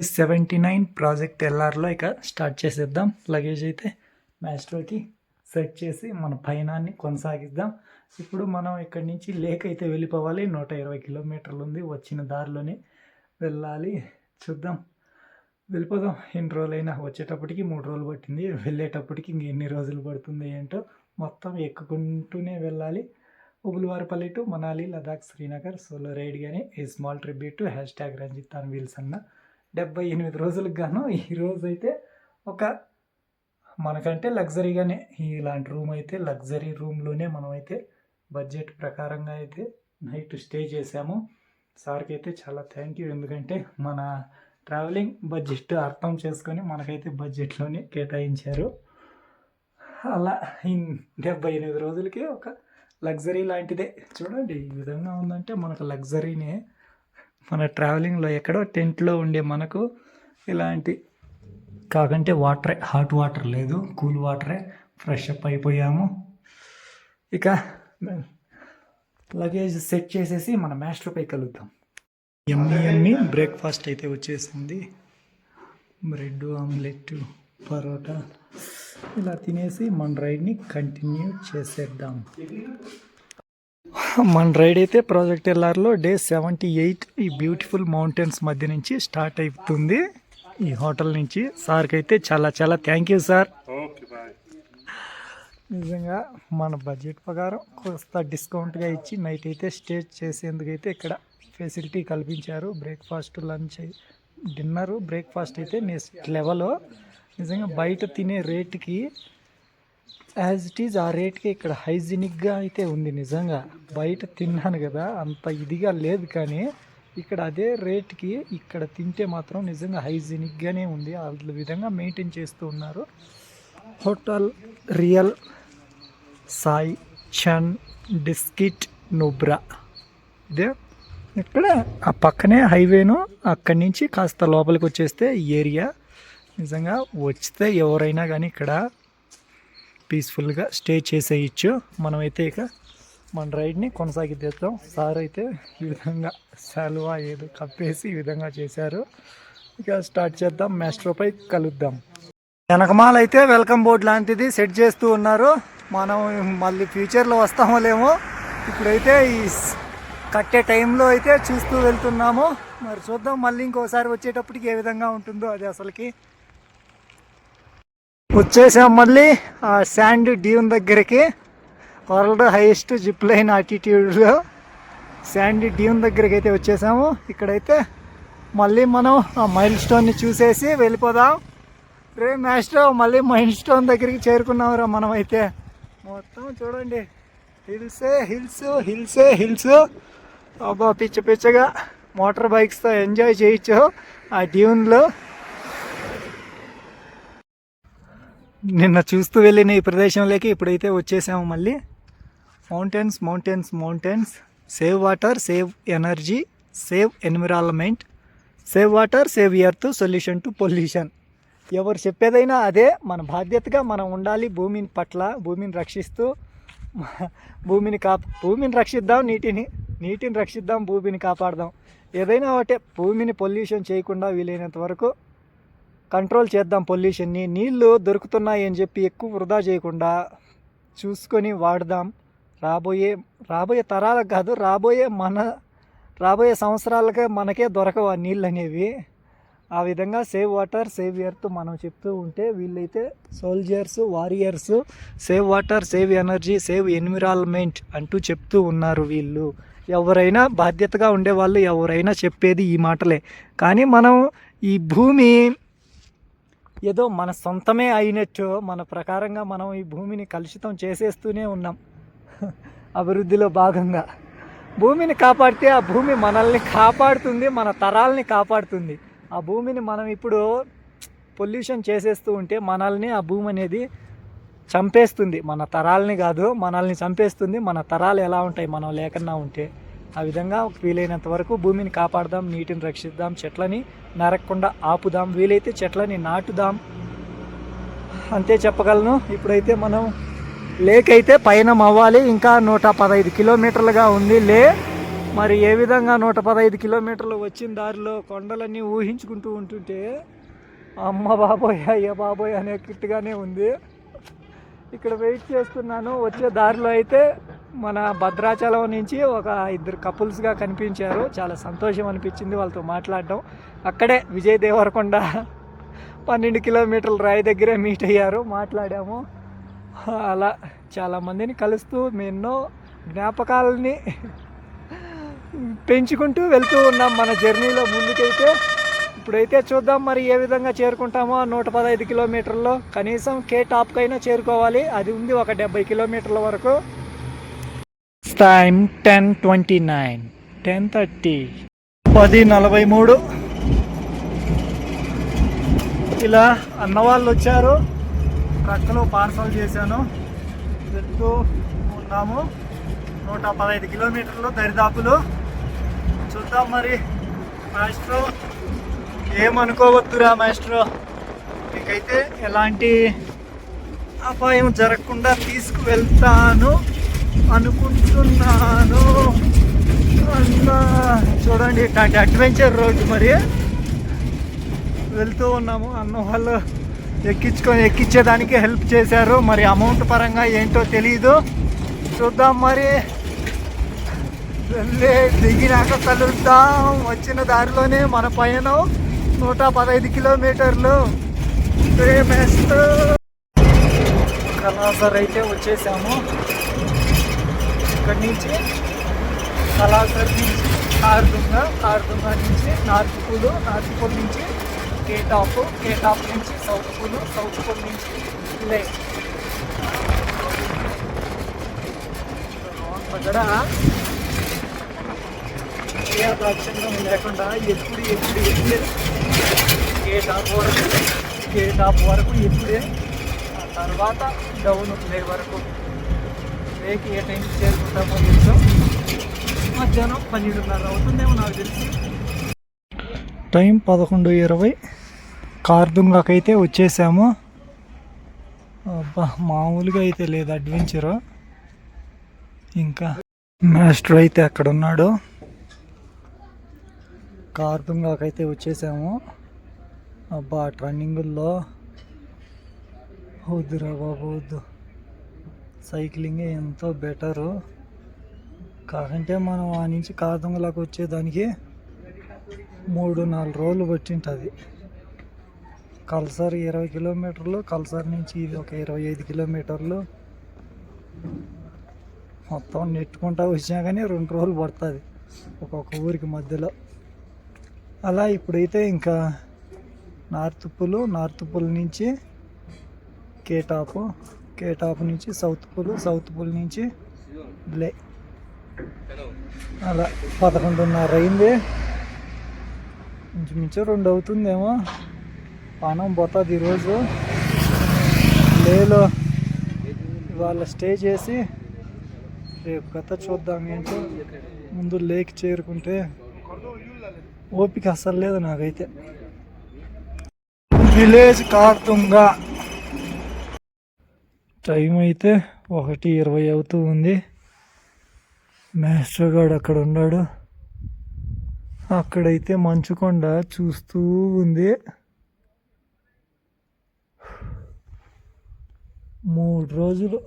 Seventy nine project ఎల్ఆర్లో ఇక start చేసేద్దాం. Luggage అయితే మ్యాస్ట్రోకి సెట్ చేసి మన పయనాన్ని కొనసాగిద్దాం. ఇప్పుడు మనం ఇక్కడి నుంచి లేక్ అయితే వెళ్ళిపోవాలి. నూట ఇరవై కిలోమీటర్లు ఉంది. వచ్చిన దారిలోనే వెళ్ళాలి. చూద్దాం. వెళ్ళిపోదాం. ఎన్ని రోజులైనా వచ్చేటప్పటికి మూడు రోజులు పట్టింది. వెళ్ళేటప్పటికి ఇంక ఎన్ని రోజులు పడుతుంది ఏంటో మొత్తం ఎక్కుకుంటూనే వెళ్ళాలి. Ubulavaripalli to Manali Ladakh Srinagar solo ride కానీ a small tribute to hashtag Ranjith on wheels అన్న డెబ్బై ఎనిమిది రోజులకు గాను ఈరోజు అయితే ఒక మనకంటే లగ్జరీగానే ఇలాంటి రూమ్ అయితే లగ్జరీ రూమ్లోనే మనమైతే బడ్జెట్ ప్రకారంగా అయితే నైట్ స్టే చేసాము సార్కి అయితే చాలా థ్యాంక్ యూ. ఎందుకంటే మన ట్రావెలింగ్ బడ్జెట్ అర్థం చేసుకొని మనకైతే బడ్జెట్లోనే కేటాయించారు. అలా డెబ్బై ఎనిమిది రోజులకి ఒక లగ్జరీ లాంటిదే. చూడండి ఈ విధంగా ఉందంటే మనకు లగ్జరీనే మన ట్రావెలింగ్లో ఎక్కడో టెంట్లో ఉండే మనకు ఇలాంటి కాకంటే వాటరే హాట్ వాటర్ లేదు కూల్ వాటరే ఫ్రెష్ అప్ అయిపోయాము. ఇక లగేజ్ సెట్ చేసేసి మన మ్యాస్టర్పై కలుద్దాం. ఎమ్మి ఎమ్మి బ్రేక్ఫాస్ట్ అయితే వచ్చేసింది. బ్రెడ్ ఆమ్లెట్ పరోటా ఇలా తినేసి మన రైడ్ని కంటిన్యూ చేసేద్దాం. మన రైడ్ అయితే ప్రాజెక్ట్ ఎల్ఆర్లో డే సెవెంటీ ఎయిట్ ఈ బ్యూటిఫుల్ మౌంటైన్స్ మధ్య నుంచి స్టార్ట్ అవుతుంది. ఈ హోటల్ నుంచి సార్కి అయితే చాలా చాలా థ్యాంక్ యూ సార్. నిజంగా మన బడ్జెట్ ప్రకారం కొంత డిస్కౌంట్గా ఇచ్చి నైట్ అయితే స్టే చేసేందుకైతే ఇక్కడ ఫెసిలిటీ కల్పించారు. బ్రేక్ఫాస్ట్ లంచ్ డిన్నర్ బ్రేక్ఫాస్ట్ అయితే నెక్స్ట్ లెవెల్. నిజంగా బయట తినే రేట్కి యాజ్ ఇట్ ఈజ్ ఆ రేట్కి ఇక్కడ హైజీనిక్గా అయితే ఉంది నిజంగా. బయట తిన్నాను కదా అంత ఇదిగా లేదు కానీ ఇక్కడ అదే రేట్కి ఇక్కడ తింటే మాత్రం నిజంగా హైజీనిక్గానే ఉంది. ఆ విధంగా మెయింటైన్ చేస్తూ ఉన్నారు. హోటల్ రియల్ సాయి చన్ డిస్కిట్ నుబ్రా. ఇదే ఇక్కడ ఆ పక్కనే హైవేను. అక్కడి నుంచి కాస్త లోపలికి వచ్చేస్తే ఈ ఏరియా. నిజంగా వచ్చితే ఎవరైనా కానీ ఇక్కడ పీస్ఫుల్గా స్టే చేసేయచ్చు. మనమైతే ఇక మన రైడ్ని కొనసాగిద్దాం సార్ అయితే ఈ విధంగా శాలువా ఏదో కప్పేసి ఈ విధంగా చేశారు. ఇక స్టార్ట్ చేద్దాం. మెస్ట్రోపై కలుద్దాం. వెనకమాల అయితే వెల్కమ్ బోర్డ్ లాంటిది సెట్ చేస్తూ ఉన్నారు. మనం మళ్ళీ ఫ్యూచర్లో వస్తామో లేమో ఇప్పుడైతే ఈ కట్టే టైంలో అయితే చూస్తూ వెళ్తున్నాము. మరి చూద్దాం మళ్ళీ ఇంకోసారి వచ్చేటప్పటికి ఏ విధంగా ఉంటుందో అది అసలుకి. వచ్చేసాం మళ్ళీ ఆ శాండ్ డ్యూన్ దగ్గరికి. వరల్డ్ హైయెస్ట్ జిప్ లైన్ ఆటిట్యూడ్లో శాండ్ డ్యూన్ దగ్గరికి అయితే వచ్చేసాము. ఇక్కడైతే మళ్ళీ మనం ఆ మైల్ స్టోన్ని చూసేసి వెళ్ళిపోదాం. రే మాస్టర్ మళ్ళీ మైల్ స్టోన్ దగ్గరికి చేరుకున్నాంరా మనం అయితే మొత్తం చూడండి. హిల్సే హిల్స్ హిల్సే హిల్స్. అబ్బా పిచ్చ పిచ్చగా మోటార్ బైక్స్తో ఎంజాయ్ చేయొచ్చు ఆ డ్యూన్లో. నిన్న చూస్తూ వెళ్ళిన ఈ ప్రదేశంలోకి ఇప్పుడైతే వచ్చేసాము మళ్ళీ. Mountains mountains mountains save water save energy save environment save water save earth solution to pollution ఎవరు చెప్పేదైనా అదే మన బాధ్యతగా మనం ఉండాలి భూమిని పట్ల భూమిని రక్షిస్తూ. భూమిని కా భూమిని రక్షిద్దాం నీటిని నీటిని రక్షిద్దాం భూమిని కాపాడదాం. ఏదైనా ఒకటే భూమిని పొల్యూషన్ చేయకుండా వీలైనంత వరకు కంట్రోల్ చేద్దాం పొల్యూషన్ని. నీళ్ళు దొరుకుతున్నాయి అని చెప్పి ఎక్కువ వృధా చేయకుండా చూసుకొని వాడదాం. రాబోయే రాబోయే తరాలకు కాదు రాబోయే మన రాబోయే సంవత్సరాలకే మనకే దొరకవు ఆ నీళ్ళు అనేవి ఆ విధంగా సేవ్ వాటర్ సేవ్ ఎర్త్ మనం చెప్తూ ఉంటే వీళ్ళైతే soldiers warriors save water save energy save environment అంటూ చెప్తూ ఉన్నారు వీళ్ళు. ఎవరైనా బాధ్యతగా ఉండేవాళ్ళు ఎవరైనా చెప్పేది ఈ మాటలే. కానీ మనం ఈ భూమి ఏదో మన సొంతమే అయినట్టు మన ప్రకారంగా మనం ఈ భూమిని కలుషితం చేసేస్తూనే ఉన్నాం. అభివృద్ధిలో భాగంగా. భూమిని కాపాడితే ఆ భూమి మనల్ని కాపాడుతుంది మన తరాలని కాపాడుతుంది. ఆ భూమిని మనం ఇప్పుడు పొల్యూషన్ చేసేస్తూ ఉంటే మనల్ని ఆ భూమి అనేది చంపేస్తుంది. మన తరాలని కాదు మనల్ని చంపేస్తుంది. మన తరాలు ఎలా ఉంటాయి మనం లేకుండా ఉంటే. ఆ విధంగా వీలైనంత వరకు భూమిని కాపాడదాం నీటిని రక్షిద్దాం చెట్లని నరకకుండా ఆపుదాం వీలైతే చెట్లని నాటుదాం. అంతే చెప్పగలను. ఇప్పుడైతే మనం లేక్ అయితే పయనం అవ్వాలి. ఇంకా నూట పదహైదు కిలోమీటర్లుగా ఉంది లే. మరి ఏ విధంగా నూట పదహైదు కిలోమీటర్లు వచ్చిన దారిలో కొండలన్నీ ఊహించుకుంటూ ఉంటుంటే అమ్మ బాబోయ్ అయ్య బాబోయ్ అనే కిట్గానే ఉంది. ఇక్కడ వెయిట్ చేస్తున్నాను. వచ్చే దారిలో అయితే మన భద్రాచలం నుంచి ఒక ఇద్దరు కపుల్స్గా కనిపించారు. చాలా సంతోషం అనిపించింది వాళ్ళతో మాట్లాడడం. అక్కడే విజయ్ దేవరకొండ పన్నెండు కిలోమీటర్ల రాయి దగ్గరే మీట్ అయ్యారు. మాట్లాడాము. అలా చాలామందిని కలుస్తూ ఎన్నో జ్ఞాపకాలని పెంచుకుంటూ వెళ్తూ ఉన్నాం మన జర్నీలో ముందుకైతే. ఇప్పుడైతే చూద్దాం మరి ఏ విధంగా చేరుకుంటామో నూట పదహైదు కిలోమీటర్లో. కనీసం కే టాప్కైనా చేరుకోవాలి. అది ఉంది ఒక డెబ్బై కిలోమీటర్ల వరకు. Time ten twenty nine. Ten thirty. పది నలభై మూడు. ఇలా అన్న వాళ్ళు వచ్చారు. ట్రక్లో పార్సల్ చేశాను. వెళ్తూ ఉన్నాము. నూట పదహైదు కిలోమీటర్లు దరిదాపులు. చూద్దాం మరి. మాస్ట్రో ఏమనుకోవద్దురా మాస్ట్రో? మీకైతే ఎలాంటి అపాయం జరగకుండా తీసుకువెళ్తాను. అనుకుంటున్నాను. అన్నా చూడండి ఇట్లాంటి అడ్వెంచర్ రోడ్డు మరి. వెళ్తూ ఉన్నాము. అన్న వాళ్ళు ఎక్కించుకొని ఎక్కించేదానికి హెల్ప్ చేశారు. మరి అమౌంట్ పరంగా ఏంటో తెలియదు చూద్దాం మరి. వెళ్ళే దిగినాక కలుద్దాం. వచ్చిన దారిలోనే మన పయనం నూట పదహైదు కిలోమీటర్లు. ప్రేమేస్తూ. కలాసర్ అయితే వచ్చేసాము. ఇక్కడి నుంచి కళాసర్ నుంచి కార్దుంగ కార్దుంగ నుంచి నార్త్ పూలు నార్త్ పూల్ నుంచి కేటాప్ కేటాప్ నుంచి సౌత్ పూలు సౌత్ పూల్ నుంచి లే. అక్కడ ఏ అక్షరం లేకుండా ఎప్పుడు ఎప్పుడు ఎప్పుడే ఏ టాప్ వరకు ఏ టాప్ వరకు ఎప్పుడే ఆ తర్వాత డౌన్ లే వరకు లేకి ఏ టైంకి చేరుకుంటామో తెలుసు మధ్యాహ్నం పన్నెండున్నర అవుతుందేమో నాకు తెలిసి. టైం పదకొండు ఇరవై. కార్దుంగాకైతే వచ్చేసాము. అబ్బా మామూలుగా అయితే లేదు అడ్వెంచరు. ఇంకా మాస్టర్ అయితే అక్కడ ఉన్నాడు కార్దుంగాకైతే వచ్చేసాము. అబ్బా ట్రన్నింగుల్లో. వద్దురా బాబు వద్దు. సైక్లింగే ఎంతో బెటరు. కాకంటే మనం ఆ నుంచి కార్దుంగలాకి వచ్చేదానికి మూడు నాలుగు రోజులు పట్టింటుంది. కల్సర్ ఇరవై కిలోమీటర్లు కల్సర్ నుంచి ఇది ఒక ఇరవై ఐదు కిలోమీటర్లు. మొత్తం నెట్టుకుంటా వచ్చినా కానీ రెండు రోజులు పడుతుంది ఒక్కొక్క ఊరికి మధ్యలో. అలా ఇప్పుడైతే ఇంకా నార్త్ పుల్ నార్త్ పుల్ నుంచి కేటాపు కేటాపు నుంచి సౌత్ పూల్ సౌత్ పూల్ నుంచి లే అలా పదకొండున్నర అయింది. ఇంచుమించు రెండు అవుతుందేమో. పానం పోతుంది ఈరోజు. లేలో ఇవాళ స్టే చేసి రేపు కథ చూద్దాం ఏంటో. ముందు లేక్ చేరుకుంటే ఓపిక అసలు లేదు నాకైతే. విలేజ్ కార్తుంగా టైం అయితే ఒకటి ఇరవై అవుతూ ఉంది. మాస్టర్ గారు అక్కడ ఉన్నాడు. అక్కడైతే మంచుకొండ చూస్తూ ఉంది. మూడు రోజులు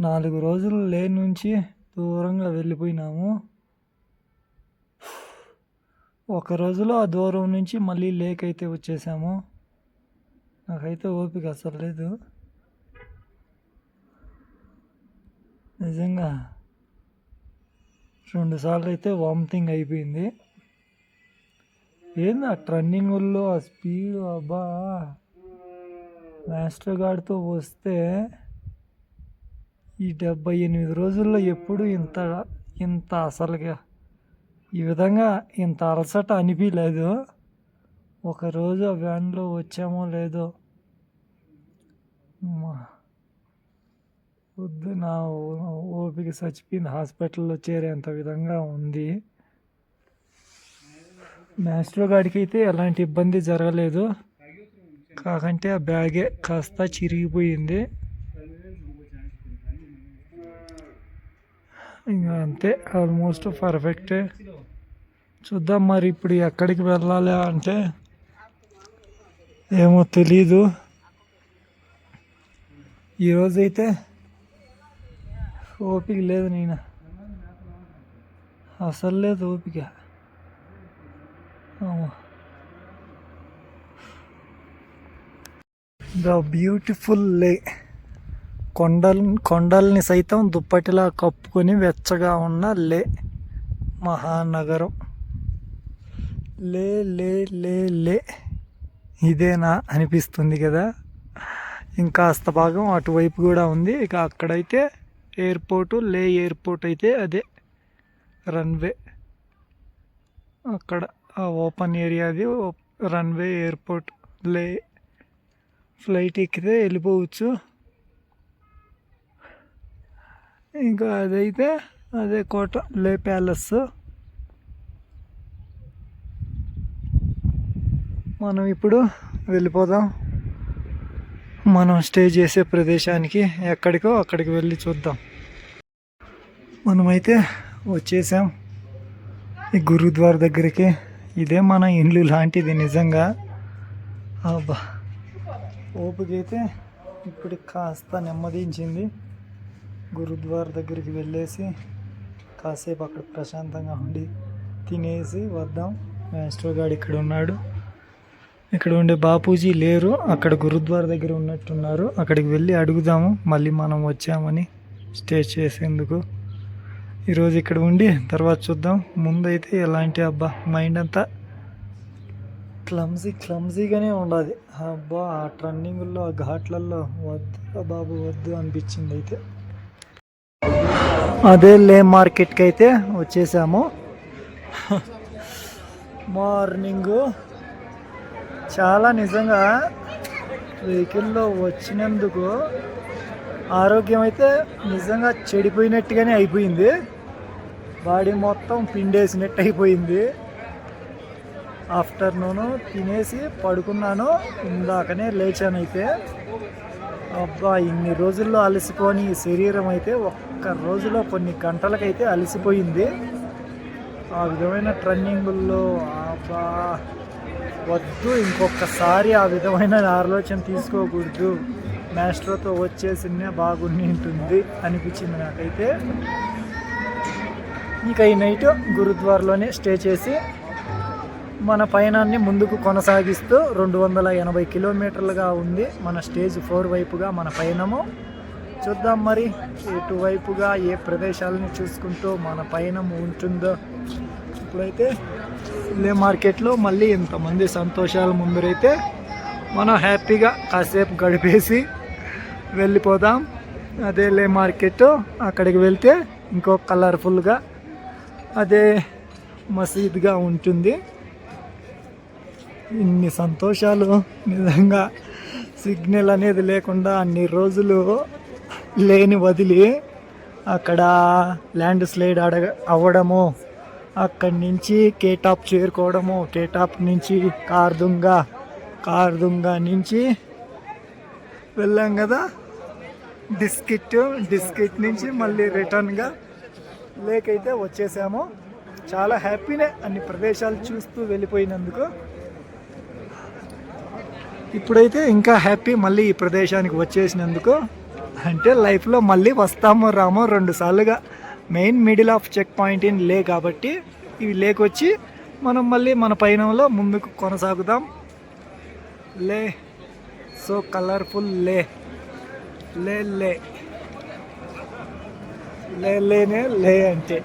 నాలుగు రోజులు లే నుంచి దూరంగా వెళ్ళిపోయినాము. ఒక రోజులో ఆ దూరం నుంచి మళ్ళీ లేక్ అయితే వచ్చేసాము. నాకైతే ఓపిక అసలు లేదు. నిజంగా రెండు సార్లు అయితే వామిటింగ్ అయిపోయింది. ఏంది ఆ ట్రన్నింగుల్లో ఆ స్పీడ్ అబ్బా. మాస్టర్ గార్డ్తో వస్తే ఈ డెబ్బై ఎనిమిది రోజుల్లో ఎప్పుడు ఇంత ఇంత అసలుగా ఈ విధంగా ఇంత అలసట అనిపించలేదు ఒకరోజు ఆ వ్యాన్లో వచ్చామో లేదో? వద్దు నా ఓపిక చచ్చిపోయింది. హాస్పిటల్లో చేరేంత విధంగా ఉంది. మాస్టర్ గాడికి అయితే ఎలాంటి ఇబ్బంది జరగలేదు. కాకంటే ఆ బ్యాగే కాస్త చిరిగిపోయింది. ఇంకా అంతే ఆల్మోస్ట్ పర్ఫెక్ట్. చూద్దాం మరి ఇప్పుడు ఎక్కడికి వెళ్ళాలి అంటే ఏమో తెలీదు. ఈరోజైతే ఓపిక లేదు నేను. అసలు లేదు ఓపిక. ద బ్యూటిఫుల్ లే. కొండల్ కొండల్ని సైతం దుప్పటిలా కప్పుకొని వెచ్చగా ఉన్న లే. మహానగరం. లే లే లే లే. ఇదేనా అనిపిస్తుంది కదా. ఇంకాస్త భాగం అటువైపు కూడా ఉంది. ఇక అక్కడైతే ఎయిర్పోర్టు లే ఎయిర్పోర్ట్ అయితే అదే రన్వే. అక్కడ ఓపెన్ ఏరియాది రన్వే ఎయిర్పోర్ట్ లే ఫ్లైట్ ఎక్కితే వెళ్ళిపోవచ్చు. ఇంకా అదైతే అదే కోట లే ప్యాలెస్. మనం ఇప్పుడు వెళ్ళిపోదాం. మనం స్టే చేసే ప్రదేశానికి ఎక్కడికో అక్కడికి వెళ్ళి చూద్దాం. మనమైతే వచ్చేసాం. ఈ గురుద్వార్ దగ్గరికి. ఇదే మన ఇల్లు లాంటిది నిజంగా. అబ్బా. ఓపిక అయితే ఇప్పుడు కాస్త నెమ్మదించింది. గురుద్వార్ దగ్గరికి వెళ్ళేసి కాసేపు అక్కడ ప్రశాంతంగా ఉండి తినేసి వద్దాం. మాస్టర్ గారు ఇక్కడ ఉన్నాడు ఇక్కడ ఉండే బాపూజీ లేరు. అక్కడ గురుద్వార దగ్గర ఉన్నట్టున్నారు. అక్కడికి వెళ్ళి అడుగుదాము. మళ్ళీ మనం వచ్చామని స్టే చేసేందుకు. ఈరోజు ఇక్కడ ఉండి తర్వాత చూద్దాం. ముందైతే ఎలాంటి అబ్బా మైండ్ అంతా క్లమ్జీ క్లమ్జీగానే ఉండాలి. అబ్బా ఆ ట్రన్నింగుల్లో ఆ ఘాట్లలో వద్దు బాబు వద్దు అనిపించింది అయితే. అదే లే మార్కెట్కి అయితే వచ్చేసాము. మార్నింగ్ చాలా నిజంగా వెహికల్లో వచ్చినందుకు ఆరోగ్యం అయితే నిజంగా చెడిపోయినట్టుగానే అయిపోయింది. బాడీ మొత్తం పిండేసినట్టు అయిపోయింది. ఆఫ్టర్నూన్ తినేసి పడుకున్నాను. ఇందాకనే లేచానైతే అబ్బా ఇన్ని రోజుల్లో అలసిపోని శరీరం అయితే ఒక్క రోజులో కొన్ని గంటలకైతే అలసిపోయింది. ఆ విధమైన ట్రన్నింగుల్లో అబ్బా వద్దు ఇంకొకసారి ఆ విధమైన ఆలోచన తీసుకోకూడదు. మాస్టర్తో వచ్చేసినే బాగుండి ఉంటుంది అనిపించింది నాకైతే. ఇక ఈ నైట్ గురుద్వార్లోనే స్టే చేసి మన పయనాన్ని ముందుకు కొనసాగిస్తూ రెండు వందల ఎనభై కిలోమీటర్లుగా ఉంది మన స్టేజ్ ఫోర్ వైపుగా మన పయనము. చూద్దాం మరి ఎటువైపుగా ఏ ప్రదేశాలను చూసుకుంటూ మన పయనం ఉంటుందో. ఇప్పుడైతే లే మార్కెట్లో మళ్ళీ ఇంతమంది సంతోషాల ముందరైతే మనం హ్యాపీగా కాసేపు గడిపేసి వెళ్ళిపోదాం. అదే లే మార్కెట్ అక్కడికి వెళ్తే ఇంకో కలర్ఫుల్గా అదే మసీద్గా ఉంటుంది. ఇన్ని సంతోషాలు నిజంగా సిగ్నల్ అనేది లేకుండా అన్ని రోజులు లేని వదిలి అక్కడ ల్యాండ్ స్లైడ్ అడగ అవ్వడము అక్కడి నుంచి కేటాప్ చేరుకోవడము కేటాప్ నుంచి కార్దుంగ కార్దుంగ నుంచి వెళ్ళాం కదా. డిస్కిట్ డిస్కిట్ నుంచి మళ్ళీ రిటర్న్గా లేక్ అయితే వచ్చేసాము. చాలా హ్యాపీనే అన్ని ప్రదేశాలు చూస్తూ వెళ్ళిపోయినందుకు. ఇప్పుడైతే ఇంకా హ్యాపీ మళ్ళీ ఈ ప్రదేశానికి వచ్చేసినందుకు. అంటే లైఫ్లో మళ్ళీ వస్తామో రామో రెండు సార్లుగా main middle of check point in లే కాబట్టి ఇవి లేక్ వచ్చి మనం మళ్ళీ మన పయనంలో ముందుకు కొనసాగుదాం. లే. సో కలర్ఫుల్ లే. లే లే. లే లేనే లే అంటే.